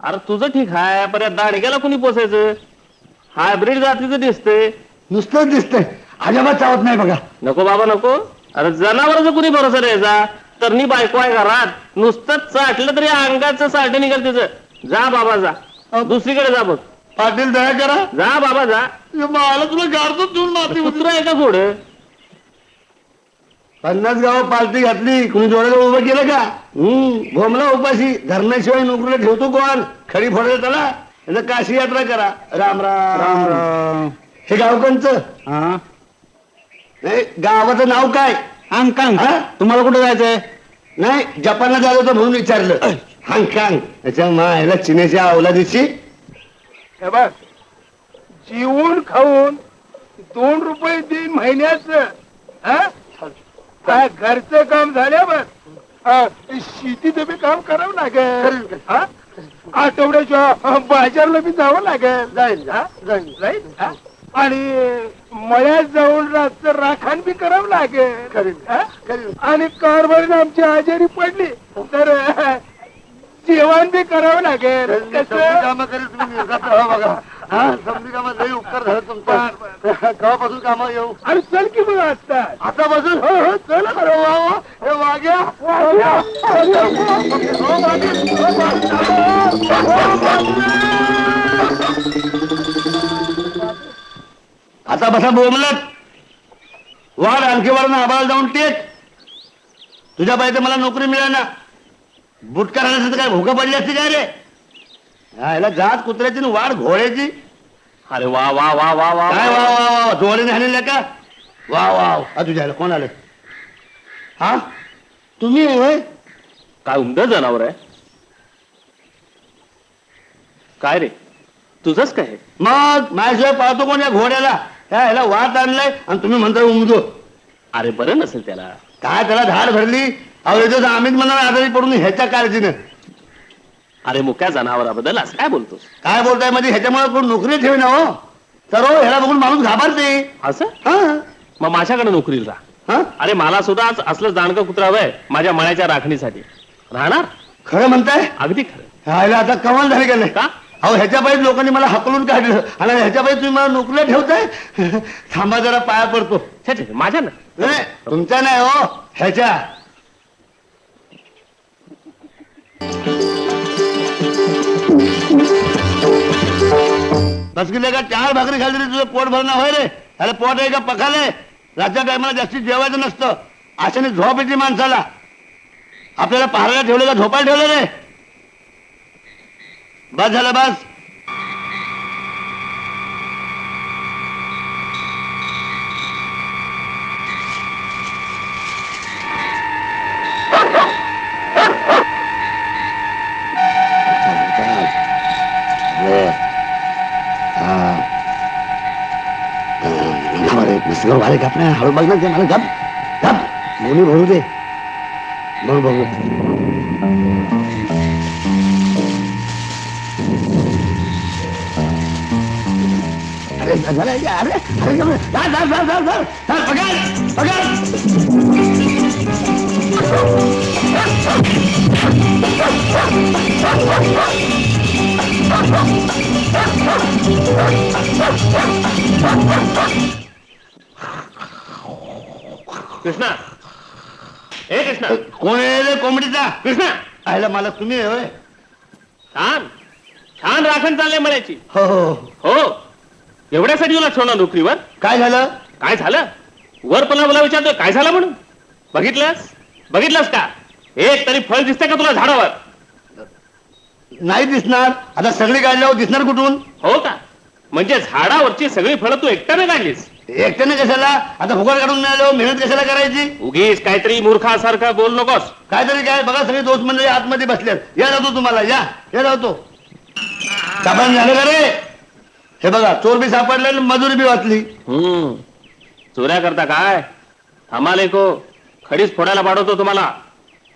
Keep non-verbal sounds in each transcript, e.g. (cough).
अरे तुझं ठीक आहे पण या दाडग्याला कुणी पोसायचं? हायब्रिड जातीचं दिसतंय. नुसतंच दिसतंय. अजिबात चावत नाही बघा. नको बाबा नको. अरे जनावरचं कुणी भरोसा द्यायचा? तर नी बायको आहे घरात. नुसतंच चाटलं तरी अंगाचं साठ निघाल तिचं. जा बाबा जा. दुसरीकडे जा बघ. पाटील दया करा. जा बाबा जा. मला तुला गाडतो देऊन मारती कुत्र आहे का थोडं? पन्नास गाव पालती घातली. कुणी जोड्याला उभं केलं का? हम्म. भोमला उपाशी. धरण्याशिवाय नोकरीला ठेवतो कोण? खडी फोडायला त्याला काशी यात्रा करा. राम राम. राम राम. हे गाव कोणचं हा. नाही गावाचं नाव काय? हांगकांग हा? तुम्हाला कुठे जायचंय? नाही जपानला जायचं होतं म्हणून विचारलं. हांगकांग त्याच्या मायला चिनेच्या अवलादीची हे बघ जीवन खाऊन दोन रुपये तीन महिन्याच काय घरचं काम झाल्यावर शेतीचं बी काम करावं लागेल. हा? आठवड्याच्या बाजारला बी जावं लागेल. जाईल जाईल? आणि मळ्यात जाऊन रातचं राखण बी करावं लागेल. हा? आणि कारभारीने आमची आजारी पडली. तर जेवण बी करावं लागेल. कसं? काम बघा. हा समजी कामात लई उपकार झाला तुमचा. गावापासून काम येऊ? अरे चल की मग आता. आता बसून हो हो चल अरे वा वा. हे वाग्या. वाग्या. हो, वाग्या. हो, वाग्या. हो, आता बसा बोमलत वाढ आणखी वाढ आबाला जाऊन टेक. तुझ्या पाहिजे मला नोकरी मिळेना. बुटका राहण्यासाठी काय भोकं पडली असते काय रे? हा, याला जात कुत्र्याची आणि वाढ घोड्याची? अरे वा वा वा वा वा काय वा वा वा जोडीने हाणलेलं का वा वा हा तुझ्या ह्याला कोण आलं? हा? तुम्ही होय? काय उमद जनावर आहे? काय रे? तुझंच काय हे? मग माझ्याशिवाय पाहतो कोण या घोड्याला? ह्या ह्याला वाट आणलाय आणि तुम्ही म्हणता उमजो. अरे बरं नसेल त्याला. काय त्याला धाड भरली? अहो येतो आम्हीच म्हणणार आजारी पडून ह्याच्या काळजीनं. अरे मुक्या जनावराबद्दल असं काय बोलतोस? काय बोलताय? म्हणजे ह्याच्यामुळे कोण नोकरी ठेवी ना हो? तर हो ह्याला बघून माणूस घाबरते. असं? हा. मग माझ्याकडे नोकरीला राहा हा? अरे मला सुद्धा आज असलं जाणकं कुत्रा हवंय माझ्या मळ्याच्या राखणीसाठी. राहणार? खरं म्हणताय? अगदी खरं. ह्याला आता कमाल झाली का नाही? का? अहो ह्याच्या पाहिजे लोकांनी मला हकलून काढलं. आणि ह्याच्या पाहिजे तुम्ही मला नोकरीला ठेवताय? थांबा जरा पाया पडतो. छे छे माझ्या ना. नाही तुमच्या नाही हो ह्याच्या. बस का चार भाकरी खाल्ली तरी तुझं पोट भरणं होय रे अरे पोट आहे का पखाले रातच्या टायमाला जास्तीत जेवायचं नसतं. अशाने झोप येते माणसाला. आपल्याला पहायला ठेवलं का? झोपायला ठेवलं रे? बस झालं बस. वारे गप नाही हळू बघ ना ते मला गप गप मोनी भरू दे बघ बघू अरे झालं अरे अरे गप रे. जा, जा, जा, जा, जा. जा, पकड पकड कृष्णा. ए कृष्णा. कोण आहे रे कोंबडीचा? कृष्णा. आयला मला तुम्ही होय. छान. छान राखण चाललंय मळ्याची. हो हो हो. एवढ्यासाठी तुला ठेवणार नोकरीवर? काय झालं? काय झालं? वर पुन्हा मला विचारतोय. काय झालं म्हणून? बघितलंस? बघितलंस का? एक तरी फळ दिसतंय का तुला झाडावर? नाही दिसणार. आता सगळी काढल्यावर दिसणार कुठून? हो का? म्हणजे झाडावरची सगळी फळं तू एकट्याने काढलीस. एकट्याने कशाला? आता फुकट काढून मिळाल्यावर मेहनत कशाला करायची? उगीच काहीतरी मूर्खासारखं बोल नकोस. काहीतरी काय? बघा सगळे दोस्त मंडळी आतमध्ये बसल्यात या जातो तुम्हाला या. या जातो. साबण झालं का रे? हे बघा चोर बी सापडले आणि मजुरी बी वाचली. हम्म. चोऱ्या करता काय? थांबाले को. खडीच फोडायला पाठवतो तुम्हाला.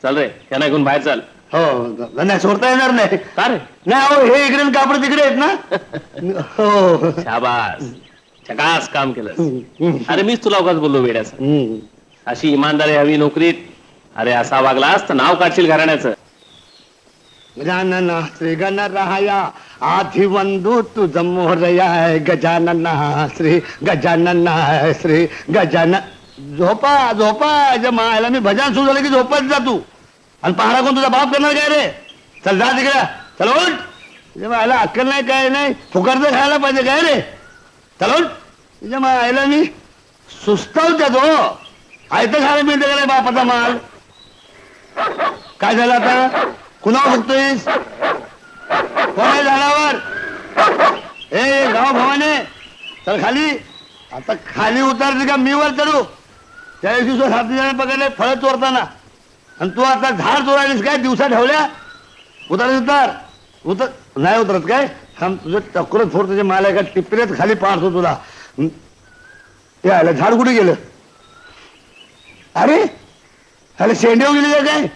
चल रे त्यांना घेऊन बाहेर चल. हो नाही सोडता येणार नाही. का रे? नाही हो हे इकडे आणि कापड तिकडे आहेत ना? (laughs) हो. शाबास. चकास काम केलं अरे मीच तुला उगाच बोललो वेड्याचं. हम्म. अशी इमानदारी हवी नोकरीत. अरे असा वागलास तर नाव काढशील घराण्याचं. गजानन श्री गणराया आधी वंदू तुझ मोरया गजानन श्री गजानन श्री गजानन झोपा झोपा मायला मी भजन सुरू झालं की झोपत जा तू. आणि पहाडा कोण तुझा बाप करणार काय रे? चल जा तिकडे. चल उठ. तुझ्या मायला अक्कल नाही काय नाही फुकटचं खायला पाहिजे काय रे? चालून. उठ तुझ्या मायला मी सुस्तावत्या तो. आयतं खायला मिळतं का बापाचा माल? काय झालं आता? कुणावर बघतोयस कोण आहे झाडावर? ए गाव भवाने चल खाली. आता खाली उतरते का मी वर चढू? त्या दिवशी सुद्धा सात जण पकडले फळं चोरताना. आणि तू आता झाड चोरायलीस काय? दिवसा ठेवल्या? उतर उतर उतर नाही उतरत काय? थांब तुझं टक्कर फोड तुझे माल आहे का टिपरेत खाली पाडतो तुला. ते आलं झाड कुठे गेलं? अरे अरे शेंडेव गेली काय?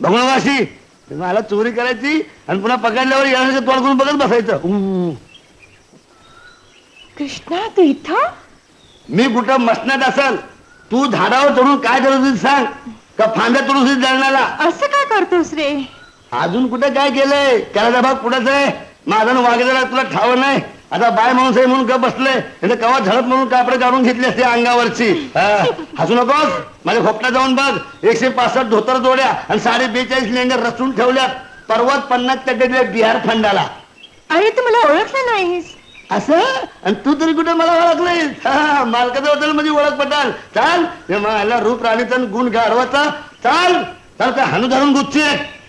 भगवाशी मला चोरी करायची आणि पुन्हा पकडल्यावर येण्याचं तोड करून बघत बसायचं. कृष्णा तू इथं? मी कुठं मसनात असल? तू झाडावर चढून काय करत होतीस सांग? का फांद्या तोडून होतीस जळणाला असं काय करतोस रे? अजून कुठे काय केलंय? करायचा भाग पुढेच आहे? माझा वागेला तुला ठाव नाही. आता बाय माणूस आहे म्हणून का बसले. म्हणजे कवा झडप म्हणून कापडे काढून घेतली असते अंगावरची? हसू नकोस. माझ्या खोपटा जाऊन बघ. एकशे पासष्ट धोतर जोड्या आणि साडे बेचाळीस लेंगर रचून ठेवल्यात. पर्वत पन्नास टक्के बिहार फंडाला. अरे तू मला ओळखलं नाहीस. असं? आणि तू तरी कुठे मला ओळखलंयस? हा, मालकाचं हॉटेल मध्ये ओळख पटाल चाल हे मला रूप राणीचा गुण गाढवाचा चाल चाल का हानू धरून गुच्छे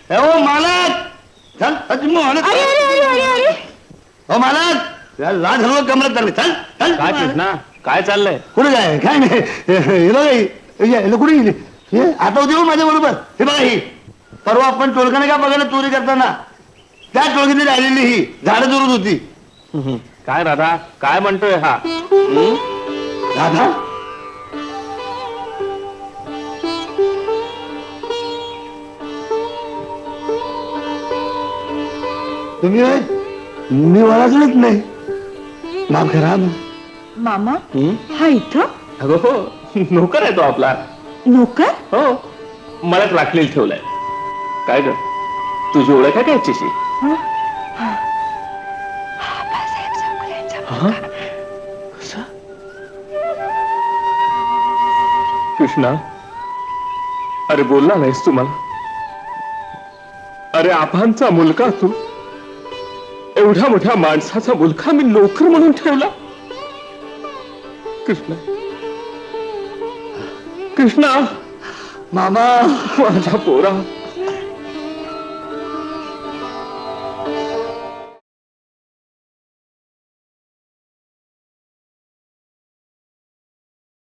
हे ओ मालक! चल अजून अरे अरे अरे अरे अरे. हो मालक! लाज हलवा कमरत चालले चल चल. काय कृष्णा? काय चाललंय? कुठे काय काय नाही. हे बघा ही. हे हे कुठे गेली? हे आता होती हो माझ्या बरोबर. हे बघा ही. परवा आपण टोळकाने का बघायला चोरी करताना? त्या टोळकीतली राहिलेली ही. झाडं चोरत होती. काय राधा? काय म्हणतोय हा? राधा? तुम्ही होय? मी ओळखलंच नाही. माफ करा मामा हं? हा इथं? अगं हो नोकर आहे तो आपला. नोकर? हो मळ्यात राखलेल ठेवलाय. काय ग? तुझी ओळख आहे का याच्याशी? कृष्णा अरे बोलला नाहीस तू मला अरे आपांचा मुलगा तू. एवढ्या मोठ्या माणसाचा मुलगा मी नोकर म्हणून ठेवला. कृष्णा. कृष्णा. मामा. माझा पोरा.